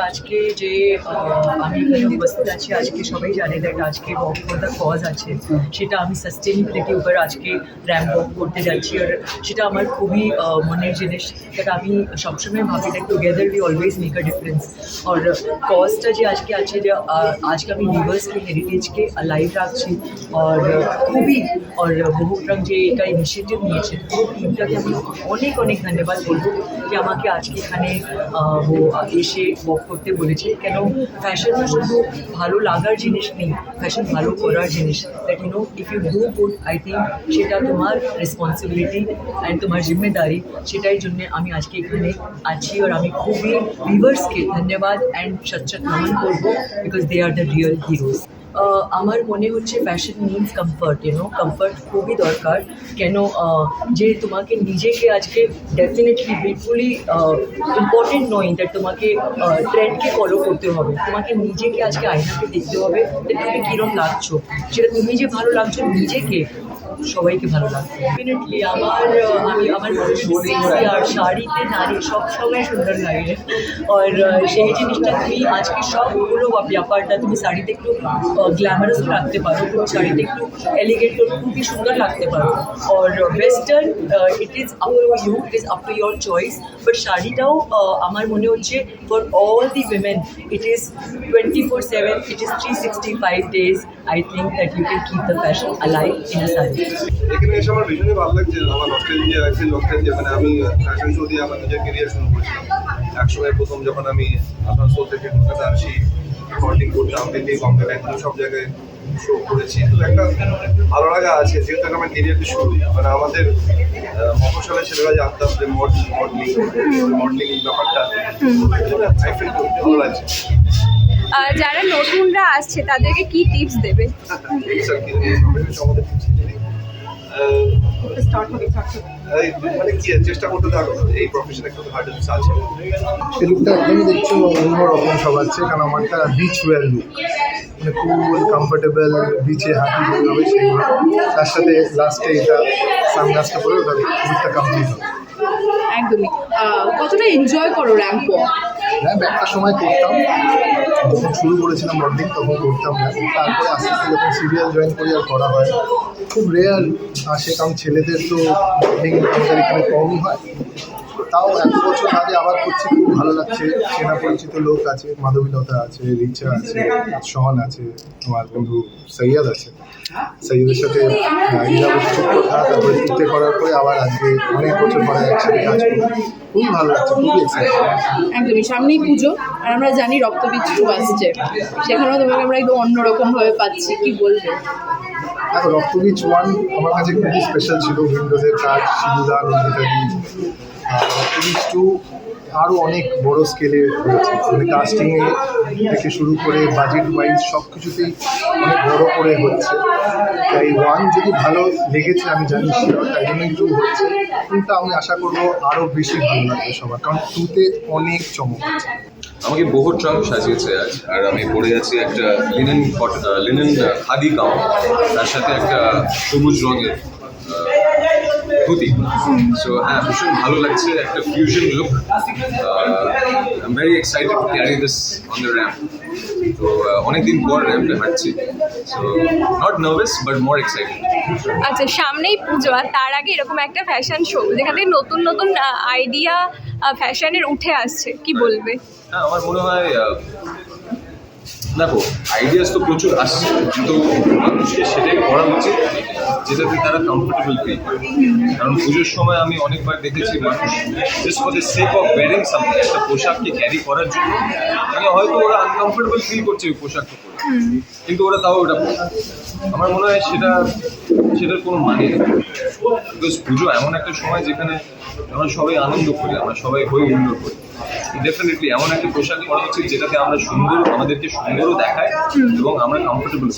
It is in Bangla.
আজকে যে আহ, আমি এখানে উপস্থিত আছি আজকে সবাই জানে দ্যাট আজকে ওয়াক ফর দ্য কজ আছে সেটা আমি সাস্টেনেবিলিটি উপর আজকে র্যাম্প ওয়াক করতে যাচ্ছি। আর সেটা আমার খুবই আহ, মনের জিনিস। দ্যাট আমি সবসময় ভাবি that together we always make a difference আর কজটা যে আজকে আছে যে আহ, আজকে আমি রিভার্সকে হেরিটেজকে লাইভ রাখছি। আর খুবই আর বহুতরাম যে এটা ইনিশিয়েটিভ নিয়েছে পুরো টিমটাকে আমি অনেক অনেক ধন্যবাদ বলব। যে আমাকে আজকে এখানে আহ, ও এসে ওয়াক করতে বলেছে, কেন ফ্যাশন শুধু ভালো লাগার জিনিস নেই ফ্যাশন ভালো করার জিনিস। That you know if you do good I think সেটা তোমার রেসপন্সিবিলিটি অ্যান্ড তোমার জিম্মেদারি। সেটাই জন্য আমি আজকে এখানে আছি আর আমি খুবই ভিভার্সকে ধন্যবাদ অ্যান্ড সচ্চত নমন করব because they are the real heroes আমার মনে হচ্ছে fashion means comfort you know comfort খুবই দরকার। কেন যে তোমাকে নিজেকে আজকে ডেফিনেটলি বিলকুলই ইম্পর্টেন্ট নয় দ্যাট তোমাকে ট্রেন্ডকে ফলো করতে হবে। তোমাকে নিজেকে আজকে আয়নাকে দেখতে হবে তুমি কীরকম লাগছো। সেটা তুমি যে ভালো লাগছো নিজেকে, সবাইকে ভালো লাগবে ডেফিনেটলি আমার আমি আমার আর শাড়িতে নারী সব সময় সুন্দর লাগে। আর সেই জিনিসটা তুমি আজকে সবগুলো ব্যাপারটা তুমি শাড়িতে একটু গ্ল্যামারাস রাখতে পারো তুমি শাড়িটা একটু এলিগেন্ট খুবই সুন্দর লাগতে পারো। আর western it is up to you it is up to your choice but শাড়িটাও আমার মনে হচ্ছে for all the women it is twenty four seven it is three sixty five days I think that you can keep the fashion alive in a sari এখানে এসে আমার ভীষণই ভালো লাগছে, আমার নস্টেলজিয়া আছে নস্টেলজিয়া মানে আমি ফ্যাশন শো দিয়ে আমার নিজের কেরিয়ার শুরু করেছিলাম। একসময় প্রথম যখন আমি আসানসোল থেকে কলকাতা আসি রেকর্ডিং করতাম দিল্লি বম্বে ব্যাঙ্গালোর সব জায়গায় শো করেছি। তো একটা ভালো লাগা আছে যেহেতু আমার কেরিয়ারটি শুরু। মানে আমাদের আহ, মফস্বলে ছেলেরা জানতাম যে মডেলিং মডেলিং ব্যাপারটা। ভালো লাগছে। যারা নতুনরা আসছে তাদেরকে কি টিপস দেবে? কি আমাদের মানে কি চেষ্টা করতে থাকো এই প্রফেশনে একটু হার্ডেলস আছে। এই লুকটা একদমই দেখছ অন্যরকম সবার চেয়ে কারণ আমারটা বিচ ওয়ার লুক মানে কুল কমফোর্টেবল বিচে হাঁটি হবে তার সাথে লাস্টে এটা সানগ্লাসটা পরে ওটা লুকটা কমপ্লিট হবে। একদমই। কতটা এনজয় করো র্যাম্প র্যাম্প একটা সময় করতাম। যখন শুরু করেছিলাম মডেলিং তখন করতাম না। তারপরে আস্তে আস্তে যখন সিরিয়াল জয়েন করি আর করা হয়, খুব রেয়ার আসে, কারণ ছেলেদের তো আমাদের এখানে কমই হয়। তাও এক বছর আগে আবার করছি, খুব ভালো লাগছে। চেনা পরিচিত লোক আছে, মাধবীলতা আছে, রিচা আছে শহন আছে আমার বন্ধু সৈয়দ আছে। সৈয়দের সাথে তুতে করার পরে আবার আজকে অনেক বছর পরে একসাথে কাজ করি। খুবই ভালো লাগছে, খুবই একদমই, সামনেই পুজো, আর আমরা জানি রক্তবীজ আসছে। সেখানেও তোমাকে আমরা একদম অন্যরকম ভাবে পাচ্ছি, কি বলবে? রক্তবীজ ওয়ান আমার কাছে খুবই স্পেশাল ছিল উইন্ডোজের কাজ শিবুদা নন্দিতা বীজ রক্তবীজ টু আরও অনেক বড় স্কেলে হয়েছে মানে কাস্টিংয়ে থেকে শুরু করে বাজেট ওয়াইজ সব কিছুতেই অনেক বড় করে হচ্ছে। তাই ওয়ান যদি ভালো লেগেছে, আমি জানি শিওর তাই জন্যই টু হচ্ছে। কিন্তু আমি আশা করব আরও বেশি ভালো লাগবে সবার, কারণ টুতে অনেক চমক আছে। আমাকে বহু ট্রাঙ্ক সাজিয়েছে আজ, আর আমি পরে আছি একটা লিনেন লিনেন খাদি গাউন তার সাথে একটা সবুজ রঙের ধুতি। সো হ্যাঁ ভীষণ ভালো লাগছে, একটা fusion look I very excited to carry this on the ramp তো অনেকদিন পর র্যাম্পে হাঁটছি। So not nervous but more excited আচ্ছা সামনেই পুজো, আর তার আগে এরকম একটা ফ্যাশন শো যেখানে নতুন নতুন আইডিয়া ফ্যাশনের উঠে আসছে। কি বলবে? হ্যাঁ আমার মনে হয় দেখো আইডিয়াস তো প্রচুর আসছে, কিন্তু মানুষকে সেটাই করা উচিত। যেটাতে তারা কমফোর্টেবল ফিল করে। কারণ পুজোর সময় আমি অনেকবার দেখেছি মানুষ just for the of wearing something একটা পোশাককে ক্যারি করার জন্য? মানে হয়তো ওরা আনকমফোর্টেবল ফিল করছে ওই পোশাকটা পরে। কিন্তু ওরা তাও ওটা আমার মনে হয় সেটা, সেটার কোনো মানে নেই। বিকজ পুজো এমন একটা সময় যেখানে আমরা সবাই আনন্দ করি, আমরা সবাই হই হুল্লোড় করি ডেফিনেটলি এমন একটা পোশাক পরা উচিত যেটাতে আমরা সুন্দর, আমাদেরকে সুন্দরও দেখায় এবং আমরা কমফোর্টেবল